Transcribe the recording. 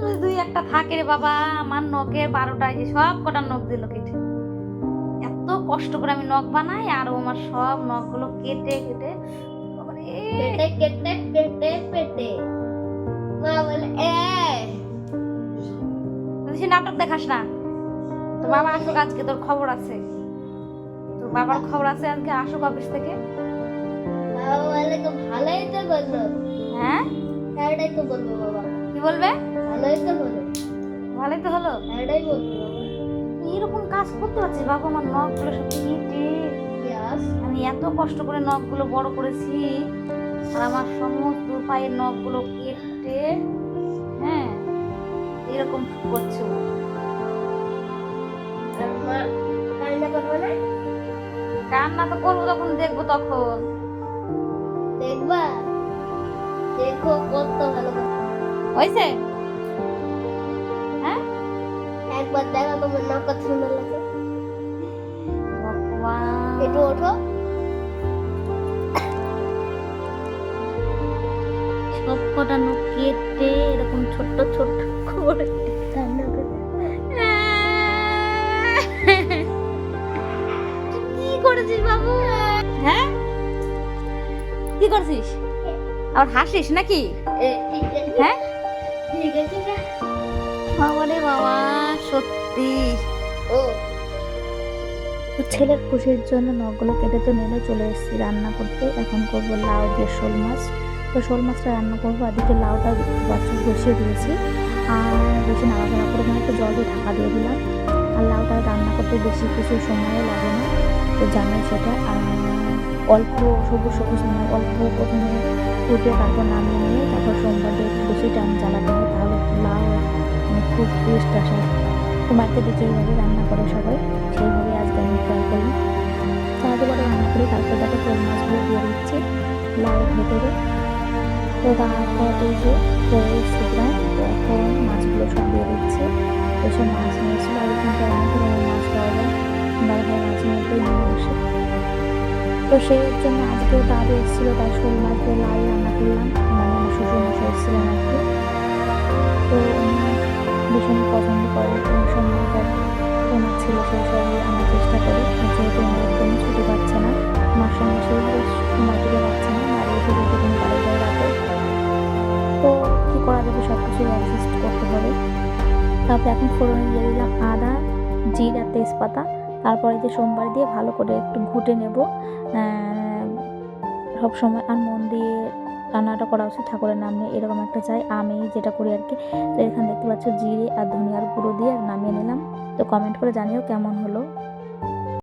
যদি দুই একটা থাকে রে বাবা আমার নখের বারোটায় যে সব কটা নখ দিল কেটে। এত কষ্ট করে আমি নখ বানাই আর আমার সব নখগুলো কেটে কেটে বাবারে, পেটে কেটে পেটে পেটে মা বলে এ নাটক দেখাস না? তোর বাবা আসুক আজকে তোর খবর আছে। তোর বাবার খবর আছে আজকে আসুক অফিস থেকে। বাবা বলে তো ভালোই তো বলল। হ্যাঁ? হ্যাঁটাই তো বলব বাবা। কি বলবে? ভালোই তো হলো। ভালোই তো হলো? হ্যাঁটাই বলব। এরকম কাজ করতে পারছিস বাবা আমার নখগুলো সব কেটে আমি এত কষ্ট করে নখগুলো বড় করেছি আর আমার সমস্ত পায়ের নখগুলো কেটে হ্যাঁ এরকম করছে। কান্না তো করব তখন দেখব তখন। দেখবা? দেখো কত ভালো। হয়েছে? হ্যাঁ? একবার দেখো তোমার নাক কত সুন্দর লাগে ভগবান। একটু ওঠো। সব কটা নখ কেটে এরকম ছোট্ট ছোট্ট করে। কি করেছিস বাবু? হ্যাঁ? কি করছিস? আর হাসিস নাকি? এ, হ্যাঁ? না? বাবা বাবা সত্যি। ও। ছেলের খুশির জন্য নখগুলো কেটে তো নেড়ে চলে এসেছি রান্না করতে। এখন করব লাউ দিয়ে শোল মাছ। তো শোল মাছটা রান্না করব। এদিকে লাউটা বাচ্চা বসিয়ে দিয়েছি। আর বেশি নাড়াচাড়া করে মানে একটু জল দিয়ে ঢাকা দিয়ে দিলাম। আর লাউটা রান্না করতে বেশি কিছু সময়ও লাগে না। তো জানাই সেটা। আর অল্প সবুজ সবুজ মানে অল্প প্রথমে ফুটে তারপর নামিয়ে নিয়ে তারপর সোমবার একটু বেশি টাইম জ্বালাতে হয়, তাহলে লাউ মানে খুব টেস্ট আসে। তো বাড়িতে দেখে এইভাবে রান্না করে সবাই, সেইভাবে আজকে আমি ট্রাই করলাম। তাহলে পরে রান্না করি, তারপর দেখো শোল মাছগুলো দিয়ে দিচ্ছি লাউয়ের ভেতরে। তো তারপর এই যে হয়ে তো এখন মাছগুলো সব দিয়ে দিচ্ছি। এসব মাছ নিয়েছিল আর এখানটা অনেক ধরনের মাছ পাওয়া যায়। বড় মাছ নিয়ে আসে। তো সেই জন্য আজকেও দাদু এসেছিল তাই শোল মাছ দিয়ে লাউ রান্না করলাম মানে আমার শ্বশুর মশাই এসেছিলেন আর কি তো উনি ভীষণ পছন্দ করে, তো সময় ওনার ছিল সেই হিসাবে আমরা চেষ্টা করি। যেহেতু ওনার একদমই ছুটি পাচ্ছে না, আমার সঙ্গে সেইভাবে সময় দিতে পারছে না, আর এই সুযোগ তিনি কারও যায় রাতে তো কী করা যাবে সব কিছু অ্যাডজাস্ট করতে হবে। তারপরে এখন ফোড়নে দিয়ে দিলাম আদা, জিরা, তেজপাতা তারপরে যে সোমবার দিয়ে ভালো করে একটু ঘুটে নেব। সব সময় আর মন দিয়ে রান্নাটা করা উচিত ঠাকুরের নাম। নিয়ে এরকম একটা চাই। আমি যেটা করি আর কি, তো এখানে দেখতে পাচ্ছ জিরে আর ধনিয়ার গুঁড়ো দিয়ে নামিয়ে নিলাম। তো কমেন্ট করে জানিও কেমন হলো।